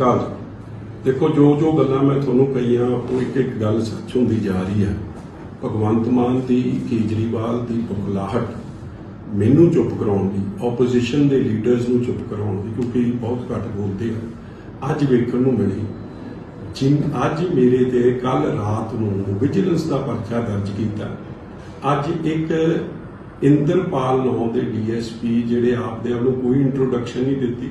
ਅਕਾਲ ਦੇਖੋ, ਜੋ ਜੋ ਗੱਲਾਂ ਮੈਂ ਤੁਹਾਨੂੰ ਕਹੀਆਂ, ਉਹ ਇੱਕ ਇੱਕ ਗੱਲ ਸੱਚ ਹੁੰਦੀ ਜਾ ਰਹੀ ਹੈ। ਭਗਵੰਤ ਮਾਨ ਦੀ, ਕੇਜਰੀਵਾਲ ਦੀ ਬੁਖਲਾਹਟ ਮੈਨੂੰ ਚੁੱਪ ਕਰਾਉਣ ਦੀ ਆਪੋਜੀਸ਼ਨ ਦੇ ਲੀਡਰਸ ਨੂੰ ਚੁੱਪ ਕਰਾਉਣ ਦੀ ਕਿਉਂਕਿ ਬਹੁਤ ਘੱਟ ਬੋਲਦੇ ਆ। ਅੱਜ ਵੇਖਣ ਨੂੰ ਮਿਲੀ। ਜਿਨ, ਅੱਜ ਮੇਰੇ ਤੇ ਕੱਲ ਰਾਤ ਨੂੰ ਵਿਜੀਲੈਂਸ ਦਾ ਪਰਚਾ ਦਰਜ ਕੀਤਾ। ਅੱਜ ਇੱਕ ਇੰਦਰਪਾਲ ਨਾਂ ਦੇ ਡੀਐਸਪੀ ਜਿਹੜੇ ਆਪਦੇ ਆਪ ਨੂੰ ਕੋਈ ਇੰਟਰੋਡਕਸ਼ਨ ਨਹੀਂ ਦਿੱਤੀ।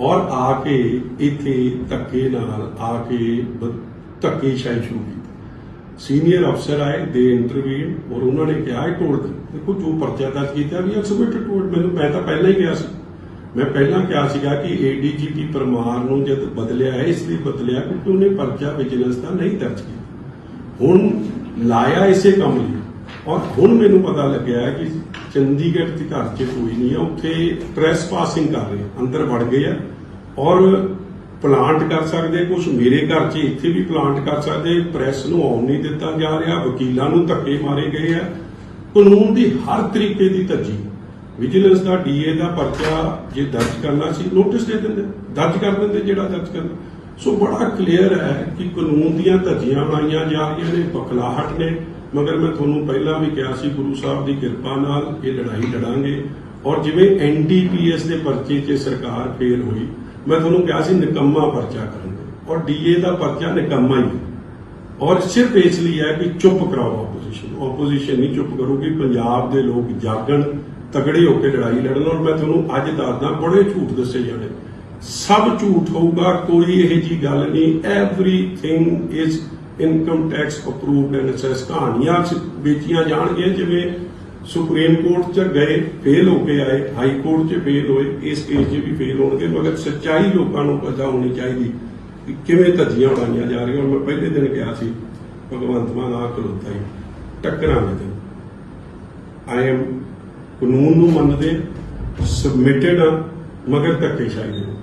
ਔਰ ਆ ਕੇ ਇੱਥੇ ਧੱਕੇ ਨਾਲ, ਆ ਕੇ ਧੱਕੇ ਧੱਕੇਸ਼ਾਹੀ ਸ਼ੁਰੂ ਕੀਤੀ। ਸੀਨੀਅਰ ਅਫਸਰ ਆਏ, ਦੇ ਇੰਟਰਵਿਊ ਔਰ ਉਹਨਾਂ ਨੇ ਕਿਹਾ, ਇਹ ਤੋੜ ਦੇ। ਦੇਖੋ, ਜੋ ਪਰਚਾ ਦਰਜ ਕੀਤਾ, ਵੀ ਐਕਸਪਰਟ ਟੋੜ ਮੈਨੂੰ ਮੈਂ ਤਾਂ ਪਹਿਲਾਂ ਹੀ ਗਿਆ ਸੀ। ਮੈਂ ਪਹਿਲਾਂ ਕਿਹਾ ਸੀਗਾ ਕਿ ਏਡੀਜੀਪੀ ਪਰਮਾਰ ਨੂੰ ਜਦ ਬਦਲਿਆ ਹੈ, ਇਸ ਲਈ ਬਦਲਿਆ, ਕਿਉਂਕਿ ਉਹਨੇ ਪਰਚਾ ਵਿਜੀਲੈਂਸ ਦਾ ਨਹੀਂ ਦਰਜ ਕੀਤਾ। ਹੁਣ ਲਾਇਆ ਇਸੇ ਕੰਮ ਲਈ, ਔਰ ਹੁਣ ਮੈਨੂੰ ਪਤਾ ਲੱਗਿਆ ਕਿ ਚੰਡੀਗੜ੍ਹ ਦੇ ਘਰ 'ਚ ਕੋਈ ਨਹੀਂ ਹੈ, ਉੱਥੇ ਟ੍ਰੈਸ ਪਾਸਿੰਗ ਕਰ ਰਹੇ, ਅੰਦਰ ਵੜ ਗਏ ਆ। ਔਰ ਪਲਾਂਟ ਕਰ ਸਕਦੇ ਕੁਝ ਮੇਰੇ ਘਰ 'ਚ ਇੱਥੇ ਵੀ ਪਲਾਂਟ ਕਰ ਸਕਦੇ ਪ੍ਰੈਸ ਨੂੰ ਆਉਣ ਨਹੀਂ ਦਿੱਤਾ ਜਾ ਰਿਹਾ, ਵਕੀਲਾਂ ਨੂੰ ਧੱਕੇ ਮਾਰੇ ਗਏ ਆ। ਕਾਨੂੰਨ ਦੀ ਹਰ ਤਰੀਕੇ ਦੀ ਧੱਜੀ ਵਿਜੀਲੈਂਸ ਦਾ ਡੀਏ ਦਾ ਪਰਚਾ ਜੇ ਦਰਜ ਕਰਨਾ ਸੀ ਨੋਟਿਸ ਦੇ ਦਿੰਦੇ, ਦਰਜ ਕਰ ਦਿੰਦੇ ਜਿਹੜਾ ਦਰਜ ਕਰਨਾ। ਸੋ ਬੜਾ ਕਲੀਅਰ ਹੈ ਕਿ ਕਾਨੂੰਨ ਦੀਆਂ ਧੱਜੀਆਂ ਬਣਾਈਆਂ ਜਾ ਰਹੀਆਂ ਨੇ, ਬਖਲਾਹਟ ਨੇ। ਮਗਰ ਮੈਂ ਤੁਹਾਨੂੰ ਪਹਿਲਾਂ ਵੀ ਕਿਹਾ ਸੀ, ਗੁਰੂ ਸਾਹਿਬ ਦੀ ਕਿਰਪਾ ਨਾਲ ਇਹ ਲੜਾਈ ਲੜਾਂਗੇ। ਔਰ ਜਿਵੇਂ ਐਨਡੀਪੀਐਸ ਦੇ ਪਰਚੇ 'ਚ ਸਰਕਾਰ ਫੇਲ ਹੋਈ ਮੈਂ ਤੁਹਾਨੂੰ ਕਿਹਾ ਸੀ ਨਿਕੰਮਾ ਪਰਚਾ ਕਰਾਂਗੇ ਔਰ ਡੀਏ ਦਾ ਪਰਚਾ ਨਿਕੰਮਾ ਹੀ। ਔਰ ਸਿਰਫ ਇਸ ਲਈ ਹੈ ਕਿ ਚੁੱਪ ਕਰਾਓ ਆਪੋਜੀਸ਼ਨ ਆਪੋਜੀਸ਼ਨ ਨਹੀਂ ਚੁੱਪ ਕਰੂਗੀ, ਪੰਜਾਬ ਦੇ ਲੋਕ ਜਾਗਣ, ਤਗੜੇ ਹੋ ਕੇ ਲੜਾਈ ਲੜਨ। ਔਰ ਮੈਂ ਤੁਹਾਨੂੰ ਅੱਜ ਦੱਸਦਾ, ਬੜੇ ਝੂਠ ਦੱਸੇ ਜਾਣੇ। ਸਭ ਝੂਠ ਹੋਊਗਾ, ਕੋਈ ਇਹੋ ਜੀ ਗੱਲ ਨਹੀਂ। Everything is income tax approved and assess ਕਹਾਣੀਆਂ ਵੇਚੀਆਂ ਜਾਣਗੀਆਂ, ਜਿਵੇਂ ਸੁਪਰੀਮ ਕੋਰਟ ਚ ਗਏ ਫੇਲ ਹੋ ਕੇ ਆਏ ਹਾਈ ਕੋਰਟ ਚ ਫੇਲ ਹੋਏ ਇਸ ਕੇਸ 'ਚ ਵੀ ਫੇਲ ਹੋਣਗੇ ਮਗਰ ਸੱਚਾਈ ਲੋਕਾਂ ਨੂੰ ਪਤਾ ਹੋਣੀ ਚਾਹੀਦੀ ਕਿ ਕਿਵੇਂ ਧੱਜੀਆਂ ਉਡਾਈਆਂ ਜਾ ਰਹੀਆਂ। ਔਰ ਮੈਂ ਪਹਿਲੇ ਦਿਨ ਕਿਹਾ ਸੀ ਭਗਵੰਤ ਮਾਨ ਆ ਖਲੋਤਾ ਹੀ ਟੱਕਰਾਂਗੇ ਤੇ ਆਈ ਐਮ ਕਾਨੂੰਨ ਨੂੰ ਮੰਨਦੇ ਸਬਮਿਟਡ ਆ ਮਗਰ ਧੱਕੇਸ਼ਾਹੀ ਦੇ ਨਾਲ।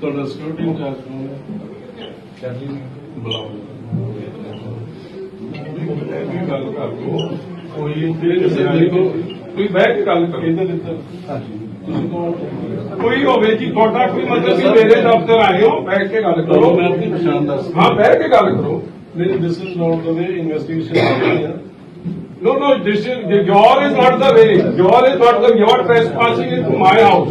ਤੁਹਾਡਾ ਸਿਕਿਉਰਿਟੀ ਇੰਚਾਰਜ ਕੌਣ ਹੈ? ਚਾਰਲੀ ਬੁਲਾਓ ਇਹ ਗੱਲ ਕਰ ਲਓ ਕੋਈ ਜਿਹੜੇ ਕਿਸੇ ਕੋ ਕੋਈ ਬਹਿ ਕੇ ਗੱਲ ਕਰੋ ਕਿਹਦੇ ਦਿੱਤਾ ਹਾਂਜੀ ਤੁਸੀਂ ਕੌਣ ਕੋਈ ਹੋਵੇ ਜੀ ਤੁਹਾਡਾ ਕੋਈ ਮਤਲਬ ਕਿ ਮੇਰੇ ਦਫ਼ਤਰ ਆਏ ਹੋ ਬੈਠ ਕੇ ਗੱਲ ਕਰੋ ਮੈਂ ਆਪਣੀ ਪਛਾਣ ਦੱਸ ਹਾਂ ਬਹਿ ਕੇ ਗੱਲ ਕਰੋ ਨਹੀਂ this is not the way investigation No, no, this is, your is not the way. Your is not the, you are trespassing into my house.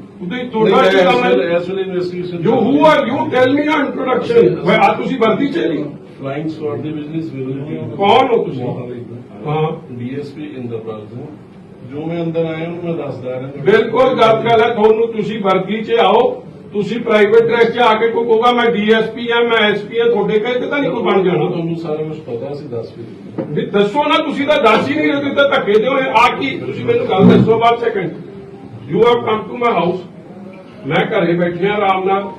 ਉਹਦੇ ਤੁਹਾਡਾ ਕੀ ਕੰਮ ਹੈ? As well investigation you who are you tell me ਆ introduction ਮੈਂ ਆ ਤੁਸੀਂ ਵਰਦੀ ਚ ਨਹੀਂ? ਫਲਾਈਂਗ ਸਵਾਰਡ ਦੀ ਬਿਜ਼ਨਸ ਵਿਜ਼ਿਬਿਲਿਟੀ ਕੌਣ ਹੋ ਤੁਸੀਂ? ਹਾਂ। ਡੀਐਸਪੀ ਇੰਦਰਪਾਲ ਸਿੰਘ। ਜੋ ਮੈਂ ਅੰਦਰ ਆਇਆ ਉਹਨੂੰ ਮੈਂ ਦੱਸਦਾ ਰਿਹਾ। ਬਿਲਕੁਲ ਗੱਲ ਗੱਲ ਹੈ ਤੁਹਾਨੂੰ ਤੁਸੀਂ ਵਰਦੀ ਚ ਆਓ। ਤੁਸੀਂ ਪ੍ਰਾਈਵੇਟ ਡਰੈਸ ਚ ਆ ਕੇ ਕੋਈ ਕਹੋਗਾ ਮੈਂ ਡੀਐਸਪੀ ਆ ਮੈਂ ਐਸਪੀ ਆ ਤੁਹਾਡੇ ਕਹੇ ਤਾਂ ਨਹੀਂ ਕੋਈ ਬਣ ਜਾਣਾ। ਤੁਹਾਨੂੰ ਸਾਰਾ ਕੁਝ ਪਤਾ ਸੀ ਦੱਸ ਵੀ ਵੀ ਦੱਸੋ ਨਾ ਤੁਸੀਂ ਤਾਂ ਦੱਸ ਹੀ ਨਹੀਂ ਰਹੇ ਤੁਸੀਂ ਤਾਂ ਧੱਕੇ ਦਿਓ। ਆ ਕੀ? ਤੁਸੀਂ ਮੈਨੂੰ ਗੱਲ ਦੱਸੋ ਬਾਅਦ second you have come to my house ਮੈਂ ਘਰੇ ਬੈਠਿਆ ਆਰਾਮ ਨਾਲ।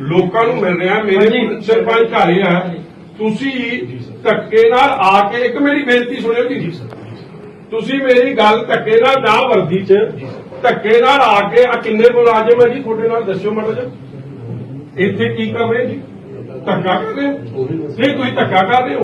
ਲੋਕਾਂ ਨੂੰ ਮਿਲ ਰਿਹਾ ਮੇਰੇ ਸਰਪੰਚ ਘਰੇ ਆ। ਤੁਸੀਂ ਧੱਕੇ ਨਾਲ ਆ ਕੇ ਇੱਕ ਮੇਰੀ ਬੇਨਤੀ ਸੁਣਿਓ ਜੀ। ਤੁਸੀਂ ਮੇਰੀ ਗੱਲ ਧੱਕੇ ਨਾਲ ਨਾ ਵਰਦੀ ਚ ਧੱਕੇ ਨਾਲ ਆ ਕੇ ਆ ਕਿੰਨੇ ਮੁਲਾਜ਼ਮ ਹੈ ਜੀ? ਤੁਹਾਡੇ ਨਾਲ ਦੱਸਿਓ ਮਾੜਾ ਜਿਹਾ। ਇੱਥੇ ਕੀ ਕਰ ਰਹੇ ਜੀ? ਧੱਕਾ ਕਰ ਰਹੇ ਹੋ? ਨਹੀਂ ਤੁਸੀਂ ਧੱਕਾ ਕਰ ਰਹੇ ਹੋ।